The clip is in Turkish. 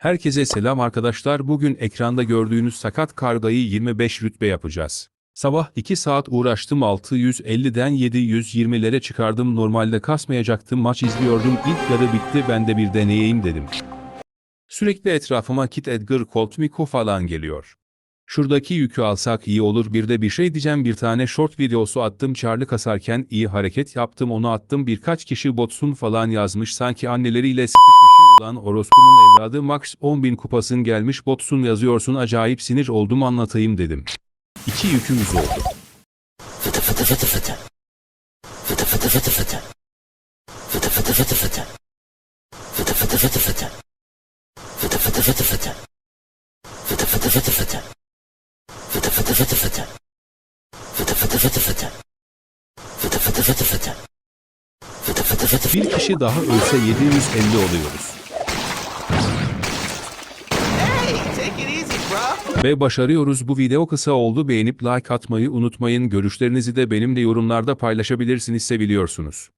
Herkese selam arkadaşlar. Bugün ekranda gördüğünüz sakat kargayı 25 rütbe yapacağız. Sabah 2 saat uğraştım 650'den 720'lere çıkardım. Normalde kasmayacaktım. Maç izliyordum. İlk yarı bitti. Ben de bir deneyeyim dedim. Sürekli etrafıma Kit Edgar Colt Miko falan geliyor. Şuradaki yükü alsak iyi olur bir de bir şey diyeceğim bir tane short videosu attım Charlie kasarken iyi hareket yaptım onu attım birkaç kişi botsun falan yazmış sanki anneleriyle sıkışmışım ulan orospunun evladı max 10.000 kupasın gelmiş botsun yazıyorsun acayip sinir oldum anlatayım dedim. İki yükümüz oldu. Fıtı fıtı fıtı fıtı. Fıtı fıtı fıtı fıtı. Fıtı fıtı fıtı fıtı. Fıtı fıtı fıtı fıtı. Fıtı fıtı fıtı fıtı. Fıtı fıtı fıtı fıtı. Fıtı fıtı fıtı fıtı. Fıtı fıtı fıtı fıtı. Fıtı fıtı fıtı fıtı. Bir kişi daha ölse 750 oluyoruz. Ve başarıyoruz. Bu video kısa oldu. Beğenip like atmayı unutmayın. Görüşlerinizi de benimle yorumlarda paylaşabilirsiniz. Seviliyorsunuz.